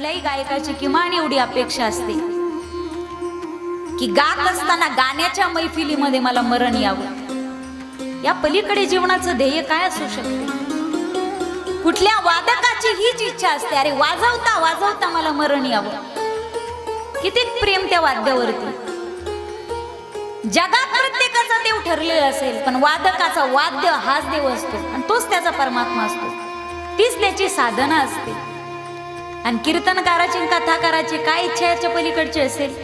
कुठल्याही गायकाची किमान एवढी अपेक्षा असते. की गात असताना गाण्याच्या मैफिलीमध्ये मला मरण यावं. या पलीकडे जीवनाचं ध्येय काय असू शकते? कुठल्या वादकाची हीच इच्छा असते. अरे वाजवता वाजवता मला मरण यावं. किती प्रेम त्या वाद्यावरती. जगात प्रत्येकाचा देव ठरलेला असेल पण वादकाचा वाद्य हाच देव असतो. आणि तोच त्याचा परमात्मा असतो. तीच त्याची साधना असते. आणि कीर्तनकाराची कथाकाराची काय इच्छा याच्या पलीकडची असेल?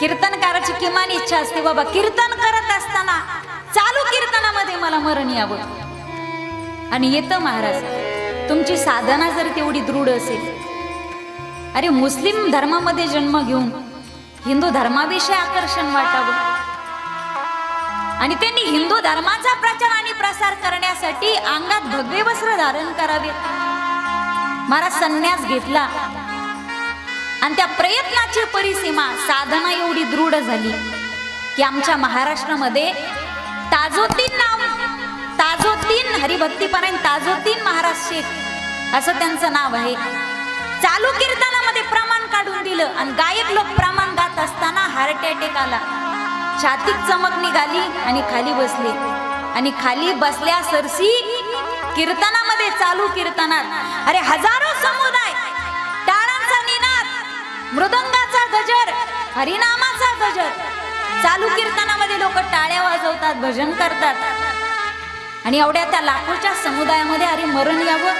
कीर्तनकाराची किमान इच्छा असते बाबा कीर्तन करत असताना चालू कीर्तनामध्ये मला मरण यावं. आणि येतं महाराज तुमची साधना जर तेवढी दृढ असेल अरे मुस्लिम धर्मामध्ये जन्म घेऊन हिंदू धर्माविषयी आकर्षण वाटावं. आणि त्यांनी हिंदू धर्माचा प्रचार आणि प्रसार करण्यासाठी अंगात भगवे वस्त्र धारण करावे. महाराज संन्यास घेतला. आणि त्या प्रयत्नाची परिसीमा साधना एवढी दृढ झाली की आमच्या महाराष्ट्रामध्ये ताजोद्दीन नाव ताजोद्दीन हरिभक्तीपरायण ताजोद्दीन महाराज शेख असं त्यांचं नाव आहे. चालू कीर्तनामध्ये प्रमाण काढून दिलं आणि गायक लोक प्रमाण गात असताना हार्ट अटॅक आला. छातीत चमक निघाली आणि खाली बसले. आणि खाली बसल्या सरसी कीर्तनामध्ये चालू कीर्तनात. अरे हजारो समुदाय टाळांचा निनाद मृदंगाचा गजर हरिनामाचा गजर. चालू कीर्तनामध्ये लोक टाळ्या वाजवतात भजन करतात. आणि एवढ्या त्या लाखोच्या समुदायामध्ये अरे मरण यावं.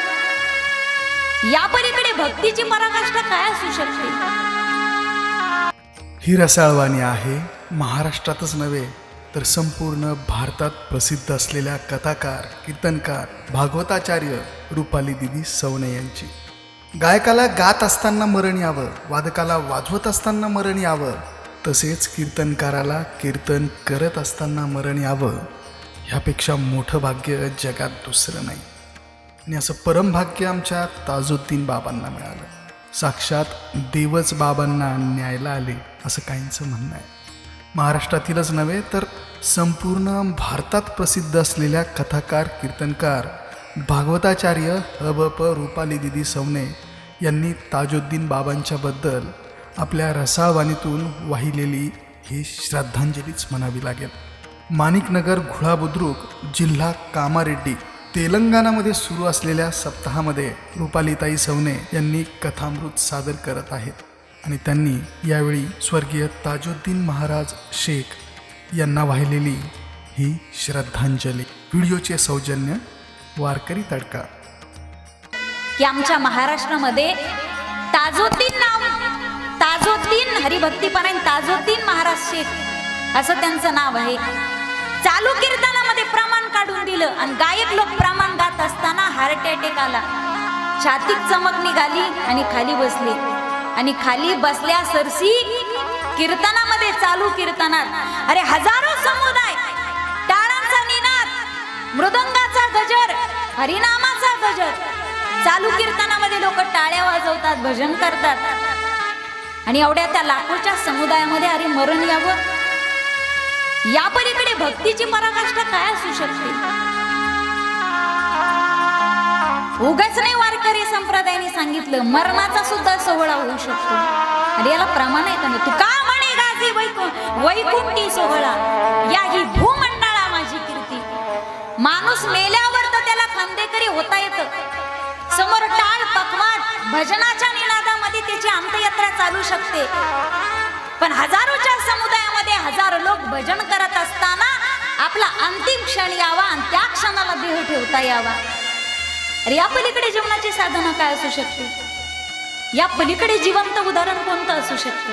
या पलीकडे भक्तीची पराकाष्ठा काय असू शकते? ही रसाळवाणी आहे महाराष्ट्रातच नव्हे तर संपूर्ण भारतात प्रसिद्ध असलेल्या कथाकार कीर्तनकार भागवताचार्य रुपाली दिदी सवणे यांची. गायकाला गात असताना मरण यावं वादकाला वाजवत असताना मरण यावं तसेच कीर्तनकाराला कीर्तन करत असताना मरण यावं ह्यापेक्षा मोठं भाग्य जगात दुसरं नाही. आणि असं परमभाग्य आमच्या ताजुद्दीन बाबांना मिळालं. साक्षात देवच बाबांना न्यायला आले असं काहींचं म्हणणं आहे. महाराष्ट्रातीलच नव्हे तर संपूर्ण भारतात प्रसिद्ध असलेल्या कथाकार कीर्तनकार भागवताचार्य अब प रुपाली दिदी सवने यांनी ताजुद्दीन बाबांच्याबद्दल आपल्या रसावाणीतून वाहिलेली ही श्रद्धांजलीच म्हणावी लागेल. माणिकनगर घुळा बुद्रुक जिल्हा कामारेड्डी तेलंगणामध्ये सुरू असलेल्या सप्ताहामध्ये रुपालीताई सवने यांनी कथामृत सादर करत आहेत. आणि त्यांनी यावेळी स्वर्गीय ताजुद्दीन महाराज शेख यांना वाहिलेली ही श्रद्धांजली. व्हिडिओचे सौजन्य वारकरी तडका. की आमच्या महाराष्ट्रामध्ये ताजुद्दीन नाव ताजोद्दीन हरिभक्तीपरायण ताजुद्दीन महाराज शेख असं त्यांचं नाव आहे. चालू कीर्तनामध्ये प्रमाण काढून दिलं आणि गायक लोक प्रमाण गात असताना हार्ट अटॅक आला. छातीत चमक निघाली आणि खाली बसले. आणि खाली बसल्या सरसी कीर्तनामध्ये चालू कीर्तनात. अरे हजारो समुदाय टाळांचा निनाद मृदंगाचा गजर हरिनामाचा गजर. चालू कीर्तनामध्ये लोक टाळ्या वाजवतात भजन करतात. आणि एवढ्या त्या लाखोच्या समुदायामध्ये अरे मरण यावं? या पलीकडे भक्तीची पराकाष्ठा काय असू शकते? उगाच नाही वारकरी संप्रदायाने सांगितलं मरणाचा सुद्धा सोहळा होऊ शकतो. अरे याला प्रमाण आहे का नाही? तू का म्हणे गाजी वैकुंठी सोहळा? या ही भूमंडळा माझी कीर्ती. माणूस मेल्यावर तर त्याला खांदेकरी होता येत. समोर टाळ पकवाट भजनाच्या निनादामध्ये त्याची अंत्ययात्रा चालू शकते. पण हजारोच्या समुदायामध्ये हजारो लोक भजन करत असताना आपला अंतिम क्षण यावा आणि त्या क्षणाला देह ठेवता यावा. अरे या पलीकडे जीवनाची साधना काय असू शकते? या पलीकडे जिवंत उदाहरण कोणतं असू शकतं?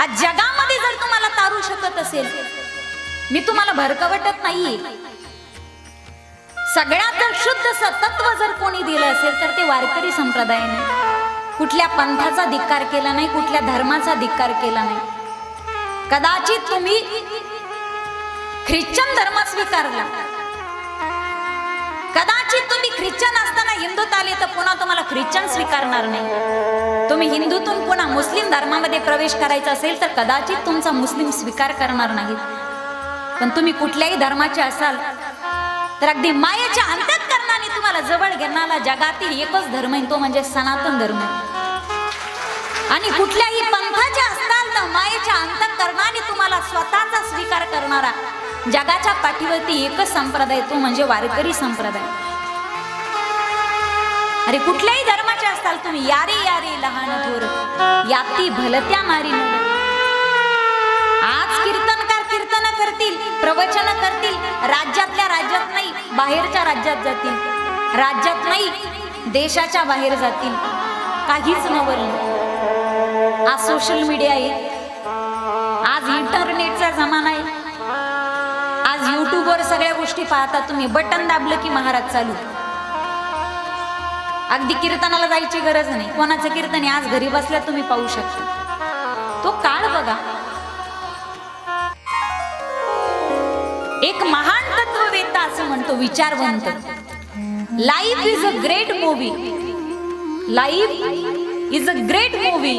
आज जगामध्ये जर तुम्हाला तारू शकत असेल मी तुम्हाला भरकवटत नाहीये. सगळ्यात शुद्ध सतत्व जर कोणी दिलं असेल तर ते वारकरी संप्रदायाने. कुठल्या पंथाचा धिक्कार केला नाही कुठल्या धर्माचा धिक्कार केला नाही. कदाचित तुम्ही ख्रिश्चन धर्म स्वीकारला. कदाचित तुम्ही ख्रिश्चन असताना हिंदूत आले तर पुन्हा तुम्हाला ख्रिश्चन स्वीकारणार नाही. तुम्ही हिंदूतून पुन्हा मुस्लिम धर्मामध्ये प्रवेश करायचा असेल तर कदाचित तुमचा मुस्लिम स्वीकार करणार नाहीत. पण तुम्ही कुठल्याही धर्माचे असाल तर अगदी मायेच्या अंतकरणाने तुम्हाला जवळ घेणारा जगातील एकच धर्म आहे तो म्हणजे सनातन धर्म आणि कुठल्याही पंथाचे असताल तर मायेच्या अंतकरणाने तुम्हाला स्वतःचा स्वीकार करणारा जगाच्या पाठीवरती एकच संप्रदाय तो म्हणजे वारकरी संप्रदाय. अरे कुठल्याही धर्माचे असताल तुम्ही यारे यारे लहान थोर. याती भलत्या मारी आज कीर्तनकार कीर्तन करतील प्रवचन करतील राज्यातल्या राज्यात नाही बाहेरच्या राज्यात जातील. राज्यात नाही देशाच्या बाहेर जातील. काहीच नवल आज सोशल मीडिया आहे. आज इंटरनेटचा जमाना आहे. आज युट्यूबवर सगळ्या गोष्टी पाहता तुम्ही. बटन दाबलं की महाराज चालू. अगदी कीर्तनाला जायची गरज नाही. कोणाचं कीर्तन आहे? आज घरी बसल्या तुम्ही पाहू शकता. तो काळ बघा. एक महान तत्ववेत्ता असं म्हणतो विचारवंत life is a great movie life is a great movie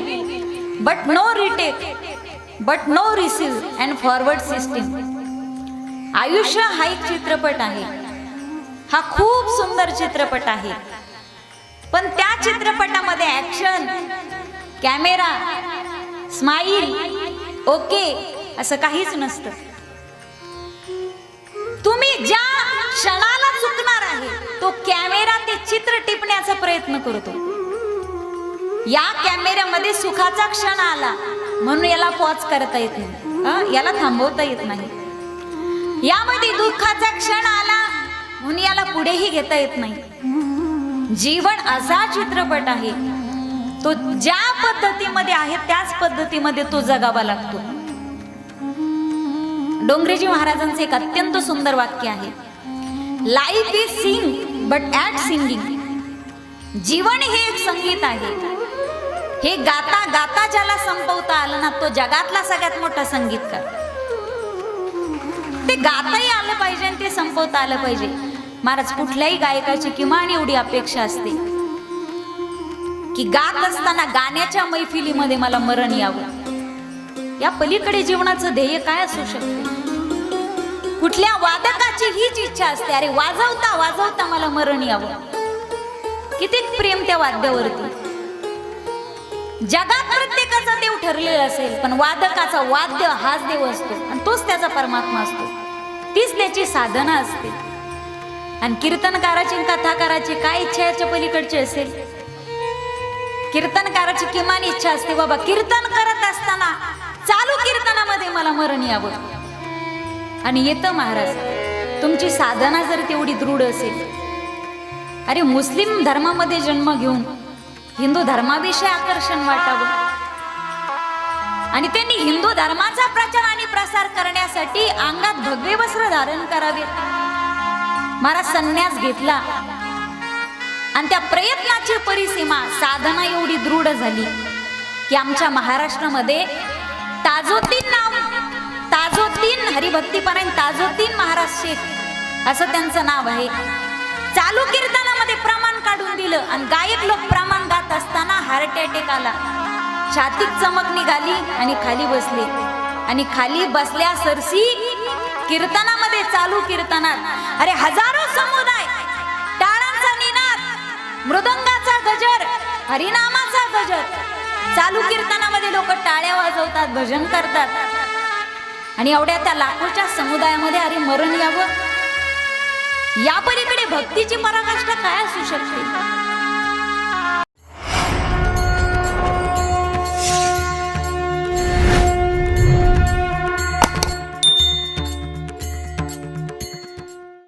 but no retake but no receive and forward system आयुष्य हा एक चित्रपट आहे. हा खूप सुंदर चित्रपट आहे. पण त्या चित्रपटामध्ये ऍक्शन कॅमेरा स्माईल ओके असं काहीच नसतं. तुम्ही ज्या क्षणाला चुकणार आहे तो कॅमेरा ते चित्र टिपण्याचा प्रयत्न करतो. या कॅमेऱ्यामध्ये सुखाचा क्षण आला म्हणून याला पॉज करता येत नाही. याला थांबवता येत नाही. यामध्ये दुःखाचा क्षण आला म्हणून याला पुढेही घेता येत नाही. जीवन असा चित्रपट आहे. तो ज्या पद्धतीमध्ये आहे त्याच पद्धतीमध्ये तो जगावा लागतो. डोंगरेजी महाराजांचे एक अत्यंत सुंदर वाक्य आहे. Life is sing but at singing जीवन हे एक संगीत आहे. हे गाता गाता ज्याला संपवता आलं ना तो जगातला सगळ्यात मोठा संगीतकार. ते गाताही आलं पाहिजे आणि ते संपवता आलं पाहिजे. महाराज कुठल्याही गायकाची किमान एवढी अपेक्षा असते. की गात असताना गाण्याच्या मैफिलीमध्ये मला मरण यावं. या पलीकडे जीवनाचं ध्येय काय असू शकते? कुठल्या वादकाची हीच इच्छा असते. अरे वाजवता वाजवता मला मरण यावं. किती प्रेम त्या वाद्यावरती. जगात प्रत्येकाचा देव ठरलेला असेल पण वादकाचा वाद्य हाच देव असतो. आणि तोच त्याचा परमात्मा असतो. तीच त्याची साधना असते. आणि कीर्तनकाराची कथाकाराची काय इच्छा याच्या पलीकडची असेल? कीर्तनकाराची किमान इच्छा असते बाबा कीर्तन करत असताना चालू कीर्तनामध्ये मला मरण यावं. आणि येतं महाराज तुमची साधना जर तेवढी दृढ असेल अरे मुस्लिम धर्मामध्ये जन्म घेऊन हिंदू धर्माविषयी आकर्षण वाटावं आणि त्यांनी हिंदू धर्माचा प्रचार आणि प्रसार करण्यासाठी अंगात भगवे वस्त्र धारण करावे. मला संन्यास घेतला. आणि त्या प्रयत्नाची परिसीमा साधना एवढी दृढ झाली की आमच्या महाराष्ट्रामध्ये ताजोद्दीन नाव ताजोद्दीन हरिभक्तीपरायण ताजोद्दीन महाराज शेख असं त्यांचं नाव आहे. चालू कीर्तनामध्ये प्रमाण काढून दिलं आणि गायक लोक प्रमाण गात असताना हार्ट अटॅक आला. छातीत चमक निघाली आणि खाली बसले. आणि खाली बसल्या सरसी कीर्तनामध्ये चालू कीर्तनात. अरे हजार समुदाय. टाळांचा निनाद मृदंगाचा गजर हरिनामाचा गजर. चालू कीर्तनामध्ये लोक टाळ्या वाजवतात भजन करतात. आणि एवढ्या त्या लाखोच्या समुदायामध्ये अरे मरण यावं? या पलीकडे भक्तीची पराकाष्ठा काय असू शकते?